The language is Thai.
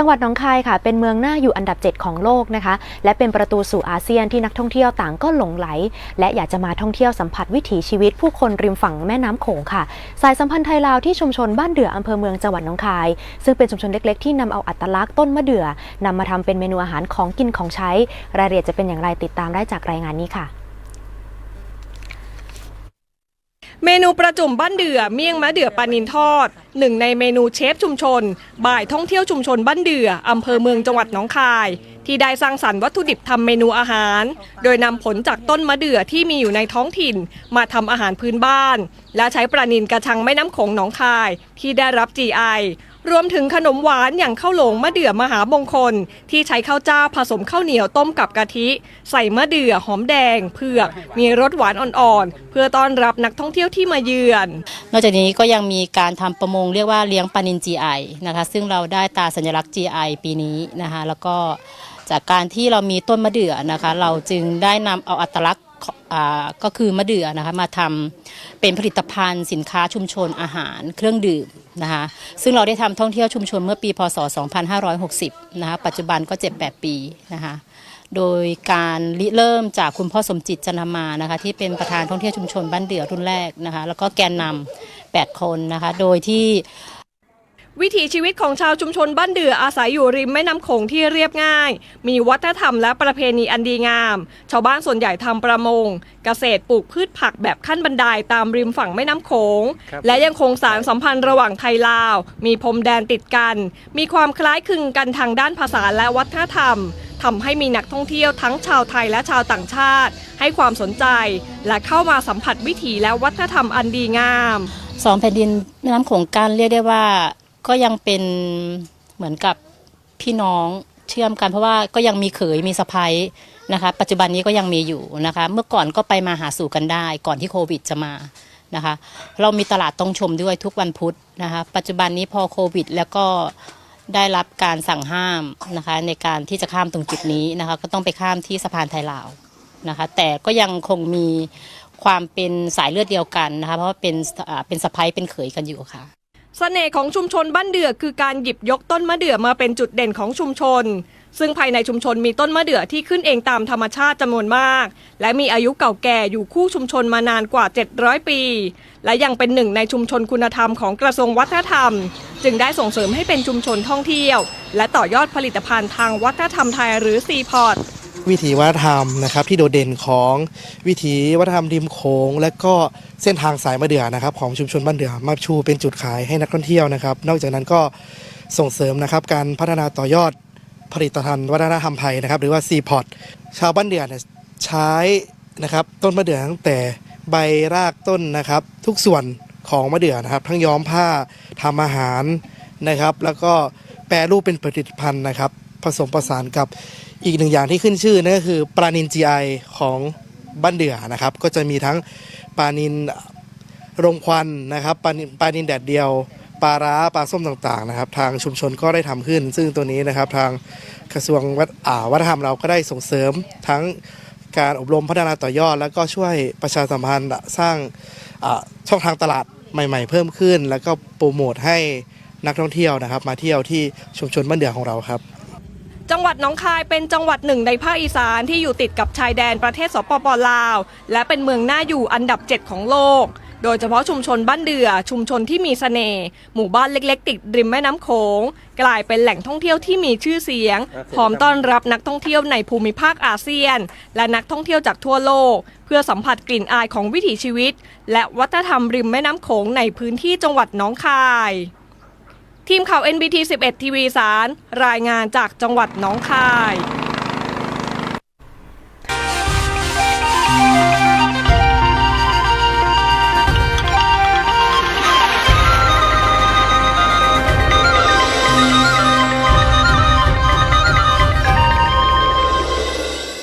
จังหวัดหนองคายค่ะ เป็นเมืองหน่าอยู่อันดับ 7 ของโลกนะคะ และเป็นประตูสู่อาเซียนที่นักท่องเที่ยวต่างก็หลงไหล และอยากจะมาท่องเที่ยวสัมผัสวิถีชีวิตผู้คนริมฝั่งแม่น้ำโขงค่ะ สายสัมพันธ์ไทยลาวที่ชุมชนบ้านเดืออำเภอเมืองจังหวัดหนองคาย ซึ่งเป็นชุมชนเล็กๆ ที่นำเอาอัตลักษณ์ต้นมะเดื่อนำมาทำเป็นเมนูอาหารของกินของใช้ รายละเอียดจะเป็นอย่างไรติดตามได้จากรายงานนี้ค่ะ เมนูประจุมบ้านเดือเมี่ยงมะเดือปลานินทอด หนึ่งในเมนูเชฟชุมชน บ่ายท่องเที่ยวชุมชนบ้านเดืออำเภอเมืองจังหวัดหนองคาย ที่ได้สร้างสรรค์วัตถุดิบทำเมนูอาหาร โดยนำผลจากต้นมะเดื่อที่มีอยู่ในท้องถิ่น มาทำอาหารพื้นบ้าน และใช้ปลานินกระชังแม่น้ำโขงหนองคาย ที่ได้รับ GI รวมถึงขนมหวานอย่างข้าวหลงมะเดื่อมหามงคล ที่ใช้ข้าวเจ้าผสมข้าวเหนียวต้มกับกะทิ ใส่มะเดื่อหอมแดง เผือก มีรสหวานอ่อนๆ เพื่อต้อนรับนักท่องเที่ยวที่มาเยือน นอกจากนี้ก็ยังมีการทำประมงเรียกว่าเลี้ยงปลานิน GI นะคะ ซึ่งเราได้ตาสัญลักษณ์ GI ปีนี้นะคะแล้วก็จากการที่เรามีต้นมะเดื่อนะคะ เราจึงได้นำเอาอัตลักษณ์ก็คือมะเดื่อนะคะมาทำเป็นผลิตภัณฑ์สินค้าชุมชนอาหารเครื่องดื่ม นะคะซึ่งเราได้ทำท่องเที่ยวชุมชนเมื่อปีพศ 2560 นะคะปัจจุบันก็ 7-8 ปีนะคะโดยการริเริ่มจากคุณพ่อสมจิตจันทมานะคะที่เป็นประธานท่องเที่ยวชุมชนบ้านเดือรุ่นแรกนะคะแล้วก็แกนนำ8 คนนะคะโดยที่ วิถีชีวิตของชาวชุมชนบ้านเดืออาศัยอยู่ริมแม่น้ำโขงที่เรียบง่าย มีวัฒนธรรมและประเพณีอันดีงาม ชาวบ้านส่วนใหญ่ทำประมง เกษตรปลูกพืชผักแบบขั้นบันไดตามริมฝั่งแม่น้ำโขง และยังคงสารสัมพันธ์ระหว่างไทยลาว มีพรมแดนติดกัน มีความคล้ายคลึงกันทางด้านภาษาและวัฒนธรรมทำให้มีนักท่องเที่ยวทั้งชาวไทยและชาวต่างชาติ ให้ความสนใจ และเข้ามาสัมผัสวิถีและวัฒนธรรมอันดีงามสองแผ่นดินแม่น้ำโขงกันเรียกได้ว่า ก็ยังเป็นเหมือนกับพี่น้องเชื่อมกันเพราะว่าก็ยังมีเขยมีสะพ้ยนะคะ ปัจจุบันนี้ก็ยังมีอยู่นะคะ เมื่อก่อนก็ไปมาหาสู่กันได้ ก่อนที่โควิดจะมานะคะ เรามีตลาดต้องชมด้วยทุกวันพุธนะคะ ปัจจุบันนี้พอโควิด แล้วก็ได้รับการสั่งห้ามนะคะ ในการที่จะข้ามตรงจุดนี้นะคะ ก็ต้องไปข้ามที่สะพานไทยลาวนะคะ แต่ก็ยังคงมีความเป็นสายเลือดเดียวกันนะคะ เพราะว่าเป็นเป็นสะพ้ยเป็นเขยกันอยู่ค่ะ เสน่ห์ของชุมชนบ้านเดือคือการหยิบยกต้นมะเดื่อมาเป็นจุดเด่นของชุมชน ซึ่งภายในชุมชนมีต้นมะเดื่อที่ขึ้นเองตามธรรมชาติจำนวนมาก และมีอายุเก่าแก่อยู่คู่ชุมชนมานานกว่า 700 ปี และยังเป็นหนึ่งในชุมชนคุณธรรมของกระทรวงวัฒนธรรม จึงได้ส่งเสริมให้เป็นชุมชนท่องเที่ยว และต่อยอดผลิตภัณฑ์ทางวัฒนธรรมไทยหรือซีพอร์ต วิถีวัฒนธรรมนะครับ ที่โดดเด่นของวิถีวัฒนธรรมริมโขงและก็เส้นทางสายมะเดื่อนะครับ ของชุมชนบ้านเดือมาชูเป็นจุดขายให้นักท่องเที่ยวนะครับ นอกจากนั้นก็ส่งเสริมนะครับการพัฒนาต่อยอดผลิตภัณฑ์วัฒนธรรมไทยนะครับ หรือว่าซีพอร์ตชาวบ้านเดือเนี่ยใช้นะครับต้นมะเดื่อตั้งแต่ใบรากต้นนะครับ ทุกส่วนของมะเดื่อนะครับ ทั้งย้อมผ้าทำอาหารนะครับ แล้วก็แปรรูปเป็นผลิตภัณฑ์นะครับ ผสมผสานกับ อีกหนึ่งอย่างที่ขึ้นชื่อนั่นก็คือปลานิน GI ของบ้านเดือนะครับ ก็จะมีทั้งปลานินรมควันนะครับปลานินปลานินแดดเดียวปลาร้าปลาส้มต่างๆนะครับ ทางชุมชนก็ได้ทำขึ้น ซึ่งตัวนี้นะครับทางกระทรวงวัฒวฒนธรรมเราก็ได้ส่งเสริมทั้งการอบรมพัฒนาต่อยอด แล้วก็ช่วยประชาสัมพันธ์สร้างช่องทางตลาดใหม่ ๆ เพิ่มขึ้น แล้วก็โปรโมทให้นักท่องเที่ยวนะครับ มาเที่ยวที่ชุมชนบ้านเดือของเราครับ จังหวัดหนองคายเป็นจังหวัดหนึ่งในภาคอีสานที่อยู่ติดกับชายแดนประเทศสปปลาว และเป็นเมืองน่าอยู่อันดับ 7 ของโลก โดยเฉพาะชุมชนบ้านเดือ ชุมชนที่มีเสน่ห์หมู่บ้านเล็กๆ ติดริมแม่น้ำโขง กลายเป็นแหล่งท่องเที่ยวที่มีชื่อเสียง พร้อมต้อนรับนักท่องเที่ยวในภูมิภาคอาเซียน และนักท่องเที่ยวจากทั่วโลก เพื่อสัมผัสกลิ่นอายของวิถีชีวิต และวัฒนธรรมริมแม่น้ำโขงในพื้นที่จังหวัดหนองคาย ทีมข่าว NBT 11 ทีวีสาร รายงานจากจังหวัดน้องคาย